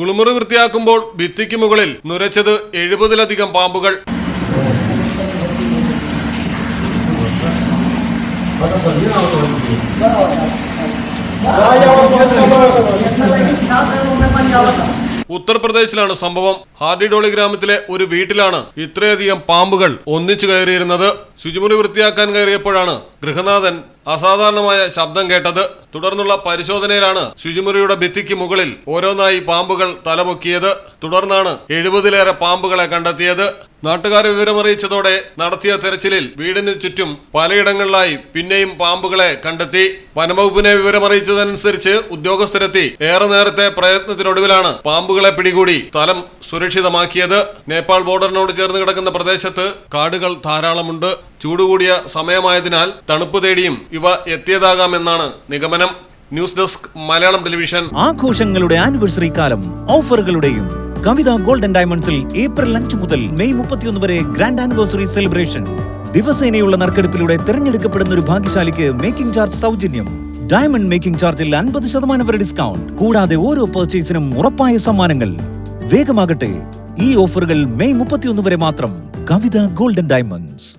കുളിമുറി വൃത്തിയാക്കുമ്പോൾ ഭിത്തിക്ക് മുകളിൽ നുരച്ചത് എഴുപതിലധികം പാമ്പുകൾ. ഉത്തർപ്രദേശിലാണ് സംഭവം. ഹാർഡിഡോളി ഗ്രാമത്തിലെ ഒരു വീട്ടിലാണ് ഇത്രയധികം പാമ്പുകൾ ഒന്നിച്ചു കയറിയിരുന്നത്. ശുചിമുറി വൃത്തിയാക്കാൻ കയറിയപ്പോഴാണ് ഗൃഹനാഥൻ അസാധാരണമായ ശബ്ദം കേട്ടത്. തുടർന്നുള്ള പരിശോധനയിലാണ് ശുചിമുറിയുടെ ഭിത്തിക്ക് മുകളിൽ ഓരോന്നായി പാമ്പുകൾ തലപൊക്കിയത്. തുടർന്നാണ് എഴുപതിലേറെ പാമ്പുകളെ കണ്ടെത്തിയത്. നാട്ടുകാരെ വിവരമറിയിച്ചതോടെ നടത്തിയ തെരച്ചിലിൽ വീടിന് ചുറ്റും പലയിടങ്ങളിലായി പിന്നെയും പാമ്പുകളെ കണ്ടെത്തി. വനംവകുപ്പിനെ വിവരമറിയിച്ചതനുസരിച്ച് ഉദ്യോഗസ്ഥരെത്തി. ഏറെ നേരത്തെ പ്രയത്നത്തിനൊടുവിലാണ് പാമ്പുകളെ പിടികൂടി സ്ഥലം സുരക്ഷിതമാക്കിയത്. നേപ്പാൾ ബോർഡറിനോട് ചേർന്ന് കിടക്കുന്ന പ്രദേശത്ത് കാടുകൾ ധാരാളമുണ്ട്. ചൂടുകൂടിയ സമയമായതിനാൽ തണുപ്പ് തേടിയും ഇവ എത്തിയതാകാമെന്നാണ് നിഗമനം. News desk Malayalam television. ആഘോഷങ്ങളുടെ ആനിവേഴ്സറി കാലം ഓഫറുകളുടെയും കവിത ഗോൾഡൻ ഡയമണ്ട്സിൽ ഏപ്രിൽ അഞ്ച് മുതൽ മെയ് മുപ്പത്തിയൊന്ന് വരെ ഗ്രാൻഡ് ആനിവേഴ്സറി സെലിബ്രേഷൻ ദിവസേനയുള്ള നറുക്കെടുപ്പിലൂടെ തിരഞ്ഞെടുക്കപ്പെടുന്ന ഒരു ഭാഗ്യശാലിക്ക് മേക്കിംഗ് ചാർജ് സൗജന്യം. ഡയമണ്ട് മേക്കിംഗ് ചാർജിൽ അൻപത് ശതമാനം വരെ ഡിസ്കൗണ്ട് കൂടാതെ ഓരോ പർച്ചേസിനും ഉറപ്പായ സമ്മാനങ്ങൾ. വേഗമാകട്ടെ. ഈ ഓഫറുകൾ മെയ് മുപ്പത്തിയൊന്ന് വരെ മാത്രം. Kavitha golden diamonds.